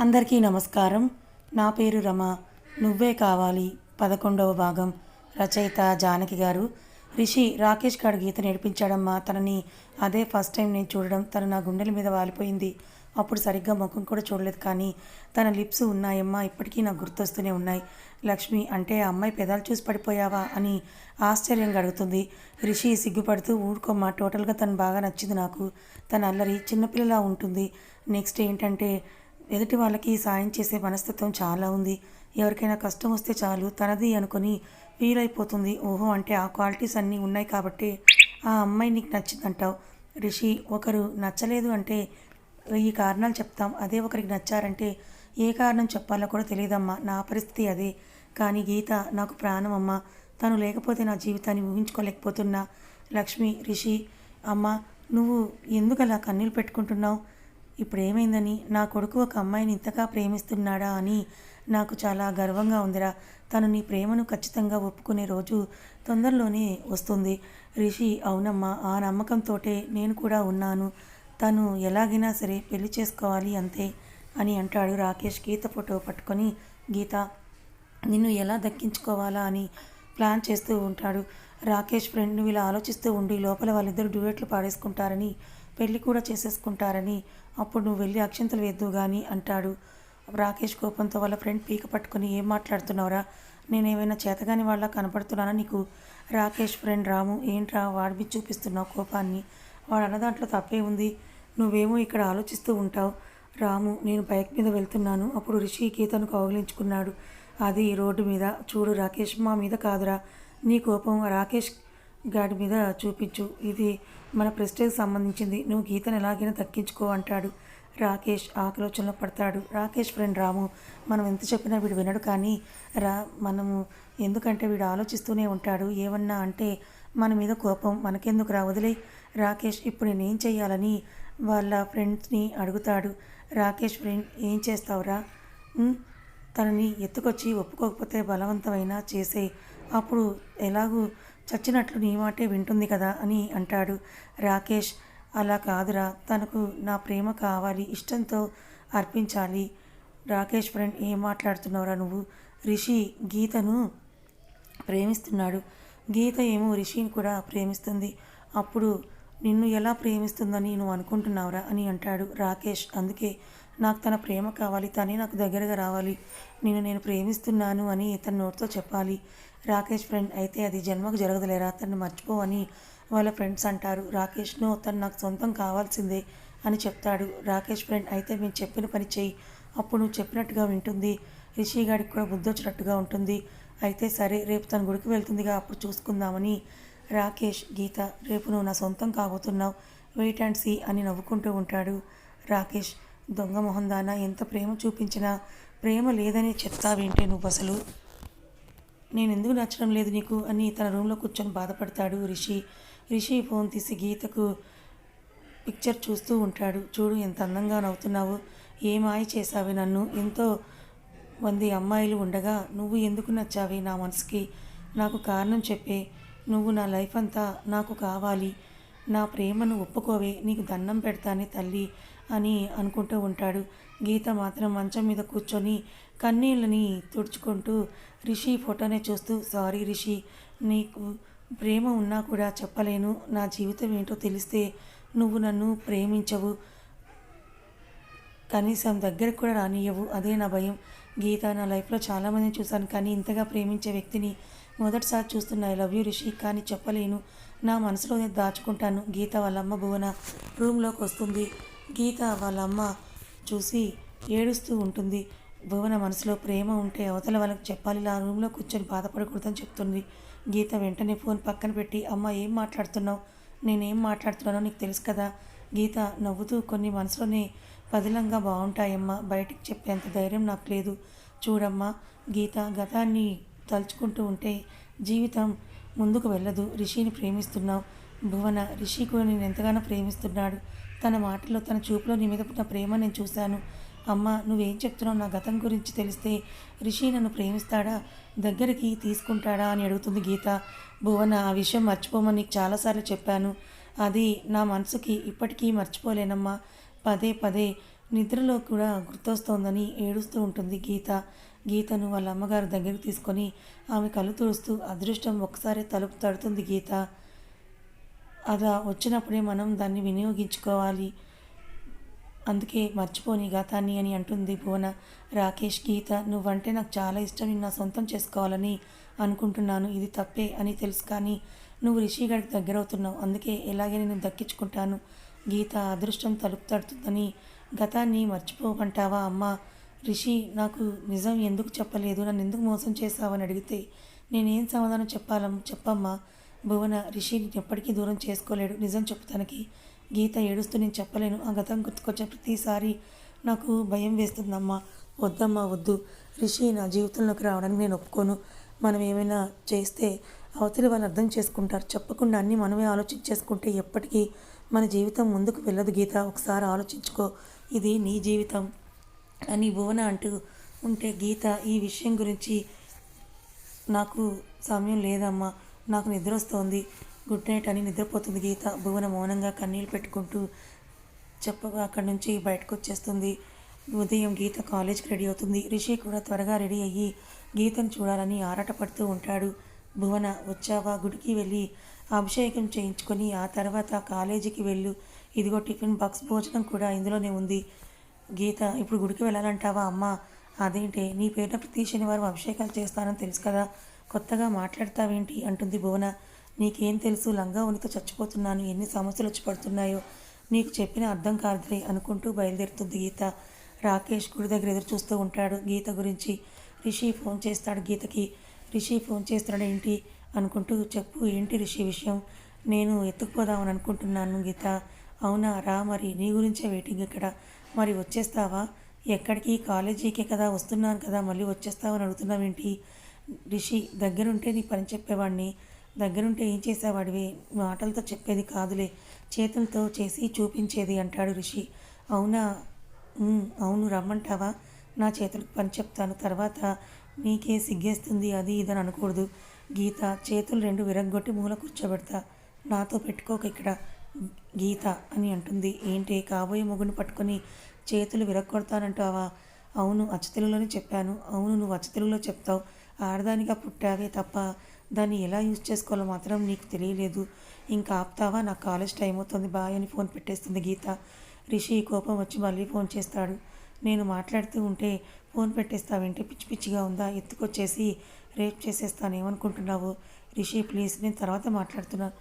అందరికీ నమస్కారం. నా పేరు రమ. నువ్వే కావాలి. పదకొండవ భాగం. రచయిత జానకి గారు. రిషి రాకేష్ గారు గీత నేర్పించాడమ్మా. తనని అదే ఫస్ట్ టైం నేను చూడడం తను నా గుండెల మీద వాలిపోయింది. అప్పుడు సరిగ్గా ముఖం కూడా చూడలేదు కానీ తన లిప్స్ ఉన్నాయమ్మా. ఇప్పటికీ నాకు గుర్తొస్తూనే ఉన్నాయి. లక్ష్మి అంటే ఆ అమ్మాయి పెదాలు చూసి పడిపోయావా అని ఆశ్చర్యంగా అడుగుతుంది. రిషి సిగ్గుపడుతూ ఊరుకోమ్మా. టోటల్గా తను బాగా నచ్చింది నాకు. తన అల్లరి చిన్నపిల్లలా ఉంటుంది. నెక్స్ట్ ఏంటంటే ఎదుటి వాళ్ళకి సాయం చేసే మనస్తత్వం చాలా ఉంది. ఎవరికైనా కష్టం వస్తే చాలు తనది అనుకొని ఫీల్ అయిపోతుంది ఓహో అంటే ఆ క్వాలిటీస్ అన్నీ ఉన్నాయి కాబట్టి ఆ అమ్మాయి నీకు నచ్చిందంటావు. రిషి ఒకరు నచ్చలేదు అంటే ఈ కారణాలు చెప్తాం. అదే ఒకరికి నచ్చారంటే ఏ కారణం చెప్పాలో కూడా తెలియదమ్మా. నా పరిస్థితి అదే. కానీ గీత నాకు ప్రాణం అమ్మ. తను లేకపోతే నా జీవితాన్ని ఊహించుకోలేకపోతున్నా. లక్ష్మి రిషి అమ్మ నువ్వు ఎందుకు అలా కన్నీళ్ళు పెట్టుకుంటున్నావు? ఇప్పుడు ఏమైందని నా కొడుకు ఒక అమ్మాయిని ఇంతగా ప్రేమిస్తున్నాడా అని నాకు చాలా గర్వంగా ఉందిరా. తను నీ ప్రేమను ఖచ్చితంగా ఒప్పుకునే రోజు తొందరలోనే వస్తుంది. రిషి అవునమ్మా ఆ నమ్మకంతోటే నేను కూడా ఉన్నాను. తను ఎలాగైనా సరే పెళ్ళి చేసుకోవాలి అంతే అని అంటాడు రాకేష్ గీత ఫోటో పట్టుకొని. గీత నిన్ను ఎలా దక్కించుకోవాలా అని ప్లాన్ చేస్తూ ఉంటాడు. రాకేష్ ఫ్రెండ్ ఇలా ఆలోచిస్తూ ఉండి లోపల వాళ్ళిద్దరు డ్యూయెట్లు పాడేసుకుంటారని పెళ్ళి కూడా చేసేసుకుంటారని. అప్పుడు నువ్వు వెళ్ళి అక్షంతలు వేద్దు కానీ అంటాడు. రాకేష్ కోపంతో వాళ్ళ ఫ్రెండ్ పీక పట్టుకుని ఏం మాట్లాడుతున్నావురా? నేనేమైనా చేతగాని వాళ్ళ కనపడుతున్నానా నీకు? రాకేష్ ఫ్రెండ్ రాము ఏంట్రా వాడి చూపిస్తున్నావు కోపాన్ని? వాడు అన్న దాంట్లో తప్పే ఉంది. నువ్వేమో ఇక్కడ ఆలోచిస్తూ ఉంటావు. రాము నేను బైక్ మీద వెళ్తున్నాను. అప్పుడు రిషి గీతను కౌగిలించుకున్నాడు. అది రోడ్డు మీద. చూడు రాకేష్ మా మీద కాదురా. నీ కోపం రాకేష్ గాడి మీద చూపించు. ఇది మన ప్రెస్టేజ్కి సంబంధించింది. నువ్వు గీతను ఎలాగైనా తగ్గించుకో అంటాడు. రాకేష్ ఆలోచనలో పడతాడు. రాకేష్ ఫ్రెండ్ రాము మనం ఎంత చెప్పినా వీడు వినడు కానీ రా మనము ఎందుకంటే వీడు ఆలోచిస్తూనే ఉంటాడు. ఏమన్నా అంటే మన మీద కోపం మనకెందుకు రా వదిలే. రాకేష్ ఇప్పుడు నేనేం చేయాలని వాళ్ళ ఫ్రెండ్స్ని అడుగుతాడు. రాకేష్ ఫ్రెండ్ ఏం చేస్తావురా? తనని ఎత్తుకొచ్చి ఒప్పుకోకపోతే బలవంతమైనా చేసే అప్పుడు ఎలాగూ చచ్చినట్లు నీ మాటే వింటుంది కదా అని అంటాడు. రాకేష్ అలా కాదురా తనకు నా ప్రేమ కావాలి ఇష్టంతో అర్పించాలి. రాకేష్ ఫ్రెండ్ ఏం మాట్లాడుతున్నావురా నువ్వు? రిషి గీతను ప్రేమిస్తున్నాడు. గీత ఏమో రిషిని కూడా ప్రేమిస్తుంది. అప్పుడు నిన్ను ఎలా ప్రేమిస్తుందని నువ్వు అనుకుంటున్నావురా అని అంటాడు రాకేష్. అందుకే నాకు తన ప్రేమ కావాలి తనే నాకు దగ్గరగా రావాలి. నేను నేను ప్రేమిస్తున్నాను అని తన నోటితో చెప్పాలి. రాకేష్ ఫ్రెండ్ అయితే అది జన్మకు జరగదులేరా తను మర్చిపోవని వాళ్ళ ఫ్రెండ్స్ అంటారు. రాకేష్ను తను నాకు సొంతం కావాల్సిందే అని చెప్తాడు. రాకేష్ ఫ్రెండ్ అయితే మేము చెప్పిన పని చెయ్యి అప్పుడు నువ్వు చెప్పినట్టుగా వింటుంది. రిషి గారికి కూడా బుద్ధి వచ్చినట్టుగా ఉంటుంది. అయితే సరే రేపు తన గుడికి వెళ్తుందిగా అప్పుడు చూసుకుందామని రాకేష్ గీత రేపు నువ్వు నా సొంతం కాబోతున్నావు వెయిట్ అండ్ సీ అని నవ్వుకుంటూ ఉంటాడు. రాకేష్ దొంగ మొహందానా ఎంత ప్రేమ చూపించినా ప్రేమ లేదని చెప్తావేంటే నువ్వు అసలు నేను ఎందుకు నచ్చడం లేదు నీకు అని తన రూమ్లో కూర్చొని బాధపడతాడు రిషి. రిషి ఫోన్ తీసి గీతకు పిక్చర్ చూస్తూ ఉంటాడు. చూడు ఎంత అందంగా నవ్వుతున్నావు. ఏ మాయ చేశావి నన్ను? ఎంతో మంది అమ్మాయిలు ఉండగా నువ్వు ఎందుకు నచ్చావి నా మనసుకి? నాకు కారణం చెప్పే. నువ్వు నా లైఫ్ అంతా నాకు కావాలి. నా ప్రేమను ఒప్పుకోవే. నీకు దండం పెడతానే తల్లి. అని అనుకుంటూ ఉంటాడు. గీత మాత్రం మంచం మీద కూర్చొని కన్నీళ్ళని తుడుచుకుంటూ రిషి ఫోటోనే చూస్తూ సారీ రిషి నీకు ప్రేమ ఉన్నా కూడా చెప్పలేను. నా జీవితం ఏంటో తెలిస్తే నువ్వు నన్ను ప్రేమించవు. కనీసం దగ్గరకు కూడా రానియవు అదే నా భయం. గీత నా లైఫ్లో చాలామందిని చూశాను కానీ ఇంతగా ప్రేమించే వ్యక్తిని మొదటిసారి చూస్తున్న ఐ లవ్ యూ రిషి కానీ చెప్పలేను. నా మనసులోనే దాచుకుంటాను. గీత వాళ్ళమ్మ భువన రూమ్లోకి వస్తుంది. గీత వాళ్ళ అమ్మ చూసి ఏడుస్తూ ఉంటుంది. భువన మనసులో ప్రేమ ఉంటే అవతల వాళ్ళకి చెప్పాలి. ఇలా రూమ్లో కూర్చొని బాధపడకూడదని చెప్తుంది. గీత వెంటనే ఫోన్ పక్కన పెట్టి అమ్మ ఏం మాట్లాడుతున్నావు? నేనేం మాట్లాడుతున్నానో నీకు తెలుసు కదా. గీత నవ్వుతూ కొన్ని మనసులోనే పదిలంగా బాగుంటాయమ్మా. బయటికి చెప్పేంత ధైర్యం నాకు లేదు. చూడమ్మా గీత గతాన్ని తలుచుకుంటూ ఉంటే జీవితం ముందుకు వెళ్ళదు. రిషిని ప్రేమిస్తున్నావు. భువన రిషి కూడా నేను ఎంతగానో ప్రేమిస్తున్నాడు. తన మాటలో తన చూపులో నీ మీద పుట్టిన ప్రేమ నేను చూశాను. అమ్మ నువ్వేం చెప్తున్నావు? నా గతం గురించి తెలిస్తే రిషి నన్ను ప్రేమిస్తాడా? దగ్గరికి తీసుకుంటాడా అని అడుగుతుంది గీత. భువన ఆ విషయం మర్చిపోమని నీకు చాలాసార్లు చెప్పాను. అది నా మనసుకి ఇప్పటికీ మర్చిపోలేనమ్మా. పదే పదే నిద్రలో కూడా గుర్తొస్తోందని ఏడుస్తూ ఉంటుంది గీత. గీతను వాళ్ళ అమ్మగారు దగ్గరికి తీసుకొని ఆమె కళ్ళు తుడుస్తూ అదృష్టం ఒకసారి తలుపు తడుతుంది గీత. అలా వచ్చినప్పుడే మనం దాన్ని వినియోగించుకోవాలి. అందుకే మర్చిపోని గతాన్ని అని అంటుంది భువన. రాకేష్ గీత నువ్వంటే నాకు చాలా ఇష్టం నిన్ను నా సొంతం చేసుకోవాలని అనుకుంటున్నాను. ఇది తప్పే అని తెలుసు కానీ నువ్వు రిషి గారికి దగ్గర అవుతున్నావు అందుకే ఇలాగే నేను దక్కించుకుంటాను. గీత అదృష్టం తలుపు తడుతుందని గతాన్ని మర్చిపోమంటావా అమ్మ? రిషి నాకు నిజం ఎందుకు చెప్పలేదు? నన్ను ఎందుకు మోసం చేశావని అడిగితే నేనేం సమాధానం చెప్పాలం? చెప్పమ్మా. భువన రిషిని ఎప్పటికీ దూరం చేసుకోలేడు. నిజం చెప్తానికి గీత ఏడుస్తూ నేను చెప్పలేను. ఆ గతం గుర్తుకొచ్చే ప్రతిసారి నాకు భయం వేస్తుందమ్మా. వద్దమ్మా వద్దు. రిషి నా జీవితంలోకి రావడానికి నేను ఒప్పుకోను. మనం ఏమైనా చేస్తే అవతలి వాళ్ళు అర్థం చేసుకుంటారు. చెప్పకుండా అన్నీ మనమే ఆలోచించేసుకుంటే ఎప్పటికీ మన జీవితం ముందుకు వెళ్ళదు గీత. ఒకసారి ఆలోచించుకో. ఇది నీ జీవితం అని భువన అంటూ ఉంటే గీత ఈ విషయం గురించి నాకు సమయం లేదమ్మా. నాకు నిద్ర వస్తోంది గుడ్ నైట్ అని నిద్రపోతుంది గీత. భువన మౌనంగా కన్నీళ్ళు పెట్టుకుంటూ చెప్పగా అక్కడి నుంచి బయటకు వచ్చేస్తుంది ఉదయం గీత కాలేజ్కి రెడీ అవుతుంది. రిషి కూడా త్వరగా రెడీ అయ్యి గీతను చూడాలని ఆరాటపడుతూ ఉంటాడు. భువన వచ్చావా? గుడికి వెళ్ళి అభిషేకం చేయించుకొని ఆ తర్వాత కాలేజీకి వెళ్ళు. ఇదిగో టిఫిన్ బాక్స్ భోజనం కూడా ఇందులోనే ఉంది. గీత ఇప్పుడు గుడికి వెళ్ళాలంటావా? అమ్మా అదేంటి నీ పేరున ప్రతి శనివారం అభిషేకాలు చేస్తానని తెలుసు కదా. కొత్తగా మాట్లాడతావేంటి? అంటుంది భువన. నీకేం తెలుసు? లంగా ఉనితో చచ్చిపోతున్నాను. ఎన్ని సమస్యలు వచ్చి పడుతున్నాయో? నీకు చెప్పిన అర్థం కాదులే అనుకుంటూ బయలుదేరుతుంది గీత. రాకేష్ గుడి దగ్గర ఎదురు చూస్తూ ఉంటాడు గీత గురించి. రిషి ఫోన్ చేస్తాడు గీతకి. రిషి ఫోన్ చేస్తాడు ఏంటి? అనుకుంటూ చెప్పు ఏంటి రిషి విషయం? నేను ఎత్తుకుపోదామని అనుకుంటున్నాను గీత. అవునా? రా మరి. నీ గురించే వెయిటింగ్ ఇక్కడ. మరి వచ్చేస్తావా? ఎక్కడికి? కాలేజీకే కదా? వస్తున్నాను కదా. మళ్ళీ వచ్చేస్తావని అడుగుతున్నావేంటి? రిషి దగ్గరుంటే నీ పని చెప్పేవాడిని దగ్గరుంటే ఏం చేసేవాడివి? మాటలతో చెప్పేది కాదులే. చేతులతో చేసి చూపించేది అంటాడు రిషి. అవునా? అవును రమ్మంటావా? నా చేతులకు పని చెప్తాను. తర్వాత నీకే సిగ్గేస్తుంది అది ఇదని అనకూడదు. గీత చేతులు రెండు విరగ్గొట్టి మూల కూర్చోబెడతా. నాతో పెట్టుకోక ఇక్కడ గీత అని అంటుంది. ఏంటి కాబోయే మొగుని పట్టుకొని చేతులు విరగొడతానంటావా అవును అచ్చతెలుగులోనే చెప్పాను. అవును నువ్వు అచ్చతెలుగులో చెప్తావు. ఆడదానిగా పుట్టావే తప్ప దాన్ని ఎలా యూజ్ చేసుకోవాలో మాత్రం నీకు తెలియలేదు. ఇంకా ఆపుతావా? నాకు కాలేజ్ టైం అవుతుంది బాయ్ అని ఫోన్ పెట్టేస్తుంది గీత. రిషి కోపం వచ్చి మళ్ళీ ఫోన్ చేస్తాడు. నేను మాట్లాడుతూ ఉంటే ఫోన్ పెట్టేస్తావేంటి పిచ్చి పిచ్చిగా ఉందా? ఎత్తుకొచ్చేసి రేప్ చేసేస్తాను ఏమనుకుంటున్నావు రిషి ప్లీజ్ నేను తర్వాత మాట్లాడుతున్నా.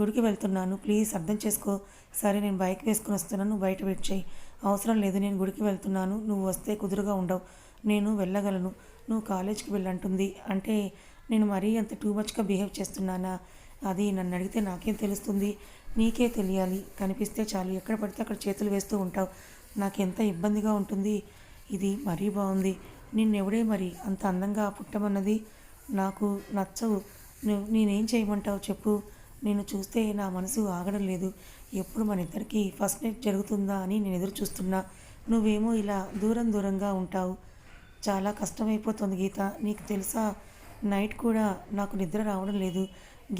గుడికి వెళ్తున్నాను. ప్లీజ్ అర్థం చేసుకో. సరే నేను బైక్ వేసుకుని వస్తున్నాను నువ్వు బయట వెయిట్ చేయి. అవసరం లేదు నేను గుడికి వెళ్తున్నాను. నువ్వు వస్తే కుదురుగా ఉండవు. నేను వెళ్ళగలను. నువ్వు కాలేజ్కి వెళ్ళంటుంది. అంటే నేను మరీ అంత టూ మచ్గా బిహేవ్ చేస్తున్నానా? అది నన్ను అడిగితే నాకేం తెలుస్తుంది? నీకే తెలియాలి. కనిపిస్తే చాలు. ఎక్కడ పడితే అక్కడ చేతులు వేస్తూ ఉంటావు. నాకెంత ఇబ్బందిగా ఉంటుంది? ఇది మరీ బాగుంది. నిన్నెవడే మరి అంత అందంగా పుట్టమన్నది? నాకు నచ్చవు. నువ్వు నేనేం చేయమంటావు చెప్పు. నేను చూస్తే నా మనసు ఆగడం లేదు. ఎప్పుడు మన ఇద్దరికి ఫస్ట్ నైట్ జరుగుతుందా అని నేను ఎదురు చూస్తున్నా నువ్వేమో ఇలా దూరం దూరంగా ఉంటావు. చాలా కష్టమైపోతుంది గీత. నీకు తెలుసా నైట్ కూడా నాకు నిద్ర రావడం లేదు.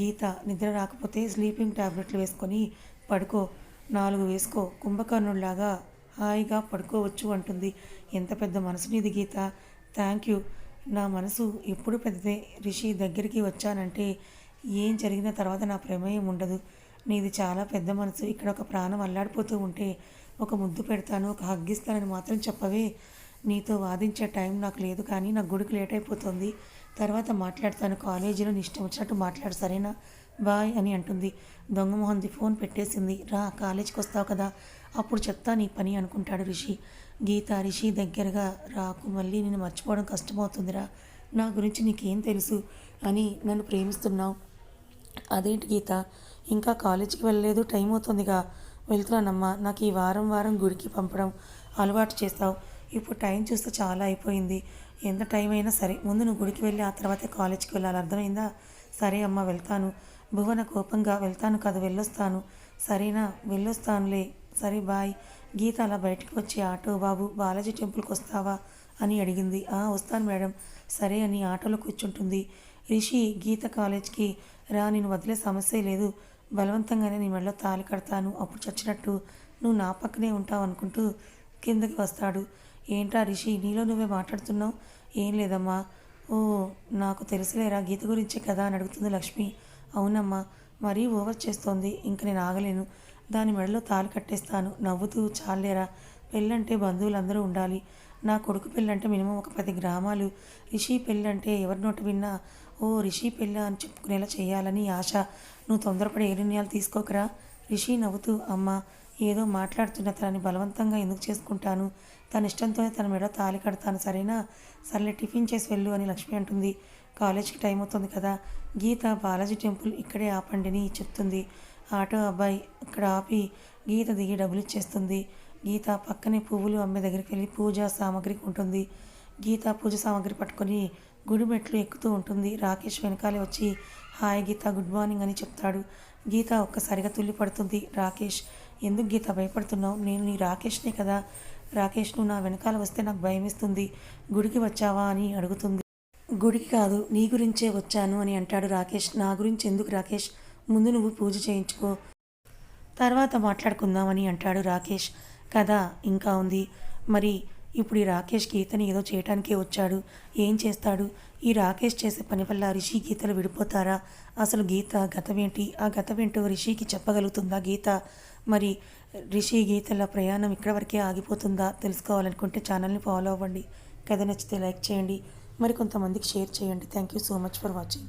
గీత నిద్ర రాకపోతే స్లీపింగ్ టాబ్లెట్లు వేసుకొని పడుకో నాలుగు వేసుకో కుంభకర్ణుడిలాగా హాయిగా పడుకోవచ్చు అంటుంది. ఎంత పెద్ద మనసు నీది గీత. Thank you. నా మనసు ఎప్పుడు పెద్దదే. రిషి దగ్గరికి వచ్చానంటే ఏం జరిగిన తర్వాత నా ప్రమేయం ఉండదు. నీది చాలా పెద్ద మనసు. ఇక్కడ ఒక ప్రాణం అల్లాడిపోతూ ఉంటే ఒక ముద్దు పెడతాను ఒక హగ్గిస్తానని మాత్రం చెప్పవే. నీతో వాదించే టైం నాకు లేదు కానీ నా గుడికి లేట్ అయిపోతుంది. తర్వాత మాట్లాడతాను. కాలేజీలో నీ ఇష్టం వచ్చినట్టు మాట్లాడు సరేనా? బాయ్ అని అంటుంది. దొంగ ఫోన్ పెట్టేసింది. రా కాలేజీకి వస్తావు కదా? అప్పుడు చెప్తా నీ పని అనుకుంటాడు రిషి. గీత రిషి దగ్గరగా రాకు మళ్ళీ నేను మర్చిపోవడం కష్టమవుతుందిరా. నా గురించి నీకేం తెలుసు అని నన్ను ప్రేమిస్తున్నావు. అదేంటి గీత? ఇంకా కాలేజీకి వెళ్ళలేదు టైం అవుతుందిగా. వెళ్తున్నానమ్మా. నాకు ఈ వారం వారం గుడికి పంపడం అలవాటు చేస్తావు. ఇప్పుడు టైం చూస్తే చాలా అయిపోయింది. ఎంత టైం అయినా సరే ముందు నువ్వు గుడికి వెళ్ళి ఆ తర్వాతే కాలేజ్కి వెళ్ళాలి. అర్థమైందా? సరే అమ్మ వెళ్తాను. భువన కోపంగా వెళ్తాను కదా వెళ్ళొస్తాను. సరేనా? వెళ్ళొస్తానులే. సరే బాయ్. గీత అలా బయటకు వచ్చి ఆటో బాబు బాలాజీ టెంపుల్కి వస్తావా? అని అడిగింది. ఆ వస్తాను మేడం. సరే అని ఆటోలో కూర్చుంటుంది. రిషి గీత కాలేజ్కి రా నేను వదిలే సమస్య లేదు. బలవంతంగానే నీ మెడలో తాళి కడతాను. అప్పుడు చచ్చినట్టు నువ్వు నా పక్కనే ఉంటావు అనుకుంటూ కిందకి వస్తాడు. ఏంట్రా రిషి నీలో నువ్వే మాట్లాడుతున్నావు? ఏం లేదమ్మా. ఓ నాకు తెలుసులేరా గీత గురించే కదా అని అడుగుతుంది లక్ష్మి. అవునమ్మా మరీ ఓవర్ చేస్తోంది ఇంక నేను ఆగలేను. దాని మెడలో తాళి కట్టేస్తాను నవ్వుతూ చాలేరా. పెళ్ళంటే బంధువులందరూ ఉండాలి. నా కొడుకు పెళ్ళంటే మినిమం ఒక పది గ్రామాలు. రిషి పెళ్ళంటే ఎవరి నోటి విన్నా ఓ రిషి పెళ్ళ అని చెప్పుకునేలా చేయాలని ఆశ. నువ్వు తొందరపడి ఏ నిర్ణయాలు తీసుకోకరా? రిషి నవ్వుతూ అమ్మ ఏదో మాట్లాడుతున్న తనని బలవంతంగా ఎందుకు చేసుకుంటాను? తన ఇష్టంతోనే తన మెడ తాళి కడతాను సరేనా? సర్లే టిఫిన్ చేసి వెళ్ళు అని లక్ష్మి అంటుంది. కాలేజ్కి టైం అవుతుంది కదా. గీత బాలాజీ టెంపుల్ ఇక్కడే ఆపండిని చెప్తుంది. ఆటో అబ్బాయి ఇక్కడ ఆపి గీత దిగి డబ్బులు ఇచ్చేస్తుంది. గీత పక్కనే పువ్వులు అమ్మే దగ్గరికి వెళ్ళి పూజ సామాగ్రి ఉంటుంది గీత పూజ సామాగ్రి పట్టుకొని గుడి మెట్లు ఎక్కుతూ ఉంటుంది. రాకేష్ వెనకాలే వచ్చి హాయ్ గీత గుడ్ మార్నింగ్ అని చెప్తాడు. గీత ఒక్కసారిగా తుల్లి పడుతుంది. రాకేష్ ఎందుకు గీత భయపడుతున్నావు? నేను నీ రాకేష్నే కదా. రాకేష్ నువ్వు నా వెనకాల వస్తే నాకు భయమేస్తుంది. గుడికి వచ్చావా అని అడుగుతుంది. గుడికి కాదు నీ గురించే వచ్చాను అని అంటాడు రాకేష్. నా గురించి ఎందుకు రాకేష్? ముందు నువ్వు పూజ చేయించుకో. తర్వాత మాట్లాడుకుందామని అంటాడు రాకేష్. కథ ఇంకా ఉంది. మరి ఇప్పుడు ఈ రాకేష్ గీతని ఏదో చేయటానికే వచ్చాడు. ఏం చేస్తాడు? ఈ రాకేష్ చేసే పని వల్ల రిషి గీతలు విడిపోతారా? అసలు గీత గతమేంటి? ఆ గతమేంటో రిషికి చెప్పగలుగుతుందా గీత? మరి రిషి గీతల ప్రయాణం ఇక్కడ వరకే ఆగిపోతుందా తెలుసుకోవాలనుకుంటే ఛానల్ని ఫాలో అవ్వండి. కథ నచ్చితే లైక్ చేయండి. మరి కొంతమందికి షేర్ చేయండి. Thank you so much for watching.